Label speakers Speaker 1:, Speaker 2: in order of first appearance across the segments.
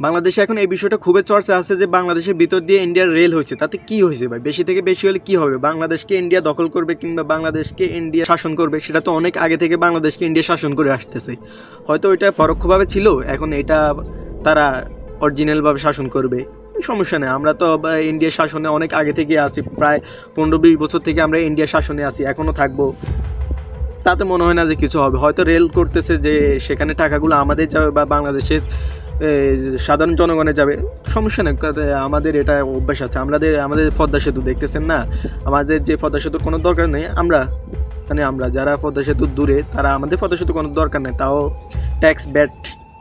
Speaker 1: বাংলাদেশে এখন এই বিষয়টা খুবই চর্চা আছে যে বাংলাদেশের ভিতর দিয়ে ইন্ডিয়ার রেল হয়েছে, তাতে কি হয়েছে ভাই? বেশি থেকে বেশি হলে কি হবে? বাংলাদেশকে ইন্ডিয়া দখল করবে কিংবা বাংলাদেশকে ইন্ডিয়া শাসন করবে, সেটা তো অনেক আগে থেকে বাংলাদেশকে ইন্ডিয়া শাসন করে আসতেছে। হয়তো ওইটা পরোক্ষভাবে ছিল, এখন এটা তারা অরিজিনালভাবে শাসন করবে। সমস্যা নেই, আমরা তো ইন্ডিয়ার শাসনে অনেক আগে থেকে আছি, প্রায় পনেরো বিশ বছর থেকে আমরা ইন্ডিয়ার শাসনে আছি এখনও থাকব। তাতে মনে হয় না যে কিছু হবে। হয়তো রেল করতেছে যে সেখানে টাকাগুলো আমাদের যাবে বা বাংলাদেশের সাধারণ জনগণে যাবে। সমস্যা নেই আমাদের এটা অভ্যাস আছে। আমাদের আমাদের পদ্মা সেতু দেখতেছেন না? আমাদের যে পদ্মা সেতুর কোনো দরকার নেই, আমরা মানে আমরা যারা পদ্মা সেতুর দূরে, তারা আমাদের পদ্মা সেতু কোনো দরকার নেই। তাও ট্যাক্স, ব্যাট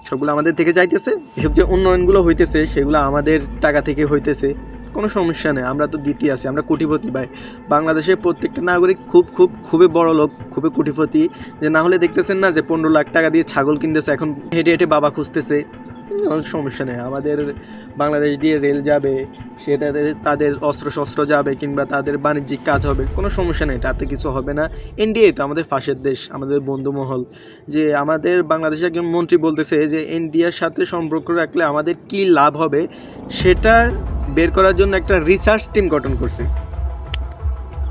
Speaker 1: সবগুলো আমাদের থেকে যাইতেছে। এসব যে উন্নয়নগুলো হইতেছে, সেগুলো আমাদের টাকা থেকে হইতেছে। কোনো সমস্যা নেই, আমরা তো দ্বিতীয় আছি, আমরা কোটিপতি ভাই। বাংলাদেশের প্রত্যেকটা নাগরিক খুব খুব, খুবই বড় লোক, খুবই কোটিপতি। যে না হলে দেখতেছেন না যে পনেরো লাখ টাকা দিয়ে ছাগল কিনতেছে, এখন হেঁটে হেঁটে বাবা খুঁজতেছে। সমস্যা নেই। আমাদের বাংলাদেশ দিয়ে রেল যাবে, সে তাদের তাদের অস্ত্র শস্ত্র যাবে কিংবা তাদের বাণিজ্যিক কাজ হবে, কোনো সমস্যা নেই, তাতে কিছু হবে না। ইন্ডিয়াই তো আমাদের পাশের দেশ, আমাদের বন্ধুমহল। যে আমাদের বাংলাদেশের একজন মন্ত্রী বলতেছে যে ইন্ডিয়ার সাথে সম্পর্ক রাখলে আমাদের কি লাভ হবে, সেটা বের করার জন্য একটা রিসার্চ টিম গঠন করছে।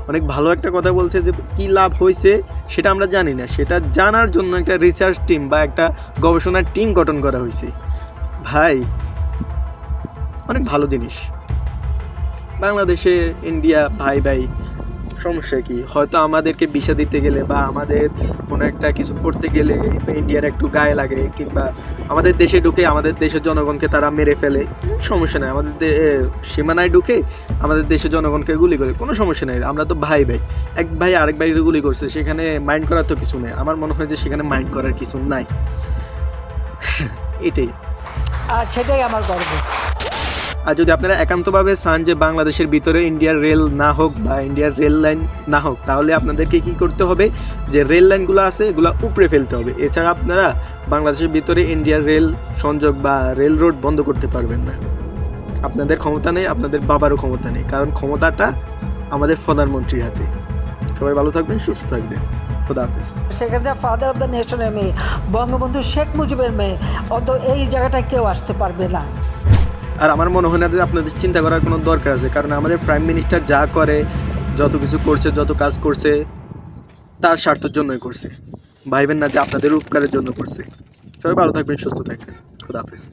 Speaker 1: অনেক ভালো একটা কথা বলছে যে কি লাভ হয়েছে, সেটা আমরা জানি না। সেটা জানার জন্য একটা রিসার্চ টিম বা একটা গবেষণার টিম গঠন করা হয়েছে। ভাই, অনেক ভালো জিনিস। বাংলাদেশে ইন্ডিয়া ভাই ভাই, সমস্যা কি? হয়তো আমাদেরকে বিষা দিতে গেলে বা আমাদের কোনো একটা কিছু করতে গেলে ইন্ডিয়ার একটু গায়ে লাগে কিংবা আমাদের দেশে ঢুকে আমাদের দেশের জনগণকে তারা মেরে ফেলে, সমস্যা নেই। আমাদের সীমানায় ঢুকে আমাদের দেশের জনগণকে গুলি করে, কোনো সমস্যা নেই। আমরা তো ভাই ভাই। এক ভাই আরেক ভাই গুলি করছে, সেখানে মাইন্ড করার তো কিছু নেই। আমার মনে হয় যে সেখানে মাইন্ড করার কিছু নাই। এটাই।
Speaker 2: আর সেটাই আমার গর্ব।
Speaker 1: আর যদি আপনারা একান্তভাবে চান যে বাংলাদেশের ভিতরে ইন্ডিয়ার রেল না হোক বা ইন্ডিয়ার রেল লাইন না হোক, তাহলে আপনাদেরকে কি করতে হবে? যে রেল লাইনগুলো আছে, এগুলো উপড়ে ফেলতে হবে। এছাড়া আপনারা বাংলাদেশের ভিতরে ইন্ডিয়ার রেল সংযোগ বা রেল রোড বন্ধ করতে পারবেন না। আপনাদের ক্ষমতা নেই, আপনাদের বাবারও ক্ষমতা নেই, কারণ ক্ষমতাটা আমাদের প্রধানমন্ত্রীর হাতে। সবাই ভালো থাকবেন, সুস্থ থাকবেন। খোদা হাফেজ।
Speaker 2: Sheikh Hasina father of the নেশনের মেয়ে বঙ্গবন্ধু শেখ মুজিবের মেয়ে। অত এই জায়গাটায় কেউ আসতে পারবে না।
Speaker 1: আর আমার মনে হয় না যে আপনাদের চিন্তা করার কোনো দরকার আছে কারণ আমাদের প্রাইম মিনিস্টার যা করে যত কিছু করছে যত কাজ করছে তার স্বার্থের জন্যই করছে। ভাইবেন না যে আপনাদের উপকারের জন্য করছে। সবাই ভালো থাকবেন সুস্থ থাকবেন। খুদা হাফিজ।